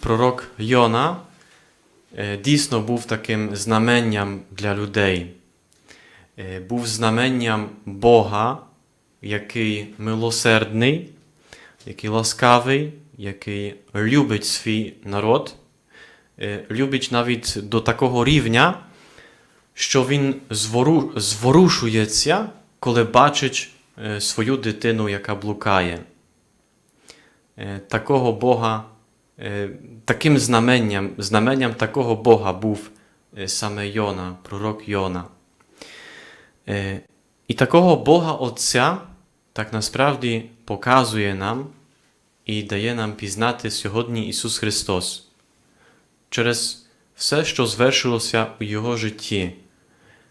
пророк Йона е, дійсно був таким знаменням для людей, Е, був знаменням Бога, який милосердний, який ласкавий, який любить свій народ, е, любить навіть до такого рівня, що він звору, зворушується, коли бачить свою дитину, яка блукає. Такого Бога, таким знаменням, знаменням такого Бога був е, саме Йона, пророк Йона. Е, І такого Бога Отця так насправді показує нам і дає нам пізнати сьогодні Ісус Христос через все, що звершилося у Його житті,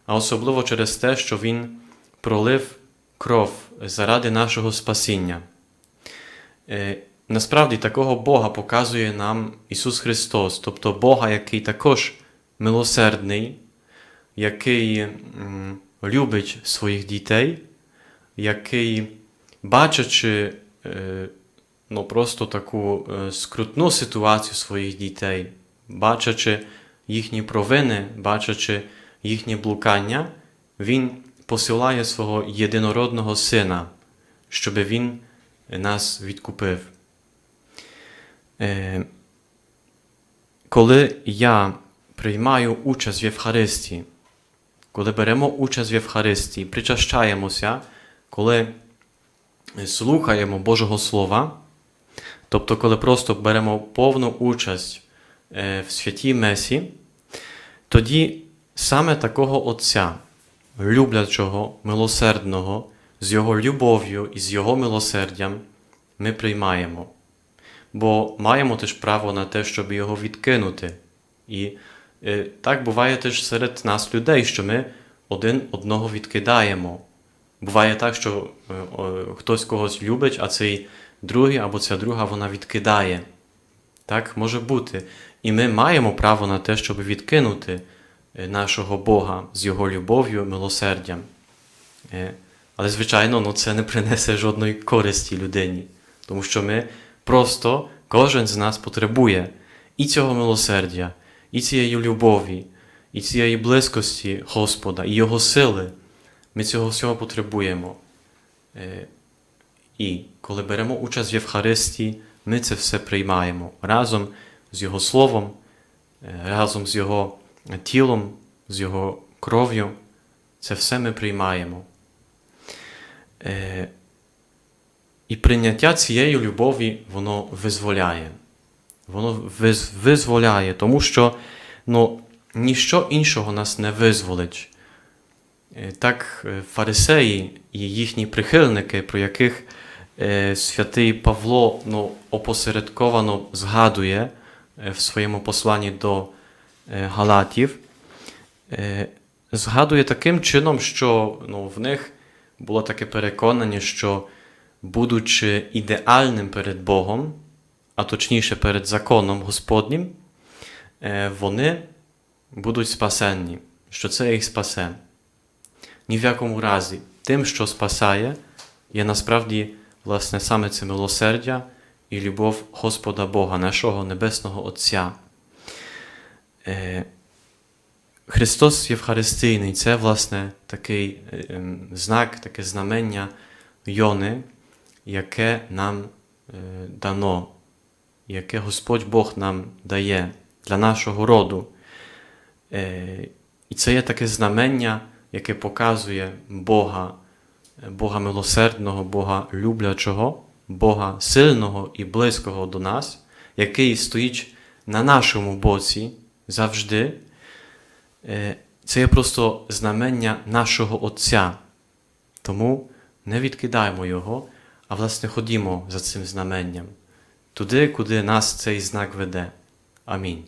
а особливо через те, що Він пролив кров заради нашого спасіння. Насправді такого Бога показує нам Ісус Христос, тобто Бога, який також милосердний, який любить своїх дітей, який, бачачи е, ну, просто таку е, скрутну ситуацію своїх дітей, бачачи їхні провини, бачачи їхні блукання, Він посилає свого єдинородного Сина, щоб Він нас відкупив. Е, Коли я приймаю участь в Євхаристії, коли беремо участь в Євхаристії, причащаємося, коли слухаємо Божого Слова, тобто, коли просто беремо повну участь е, в святій Месі, тоді саме такого Отця, люблячого, милосердного, з Його любов'ю і з Його милосердям ми приймаємо. Бо маємо теж право на те, щоб його відкинути. І е, так буває теж серед нас людей, що ми один одного відкидаємо. Буває так, що е, хтось когось любить, а цей другий або ця друга вона відкидає. Так може бути. І ми маємо право на те, щоб відкинути е, нашого Бога з Його любов'ю, милосердям. Але, звичайно, ну, це не принесе жодної користі людині, тому що ми просто кожен з нас потребує і цього милосердя, і цієї любові, і цієї близькості Господа, і Його сили. Ми цього всього потребуємо. Е, І коли беремо участь в Євхаристії, ми це все приймаємо разом з Його Словом, е, разом з Його тілом, з Його кров'ю. Це все ми приймаємо. І прийняття цієї любові, воно визволяє. Воно виз- визволяє, тому що ну, ніщо іншого нас не визволить. Е, Так, е, фарисеї і їхні прихильники, про яких е, святий Павло ну, опосередковано згадує в своєму посланні до Галатів, згадує таким чином, що ну, в них було таке переконання, що, будучи ідеальним перед Богом, а точніше перед законом Господнім, е, вони будуть спасенні, що це їх спасе. Ні в якому разі, тим, що спасає, є насправді власне саме це милосердя і любов Господа Бога, нашого Небесного Отця. Е, Христос Євхаристійний це, власне, такий е, ем, знак, таке знамення Йони, яке нам е, дано, яке Господь Бог нам дає для нашого роду. Е, І це є таке знамення, яке показує Бога, Бога милосердного, Бога люблячого, Бога сильного і близького до нас, який стоїть на нашому боці завжди. Е, Це є просто знамення нашого Отця. Тому не відкидаємо його, а власне ходімо за цим знаменням, туди, куди нас цей знак веде. Амінь.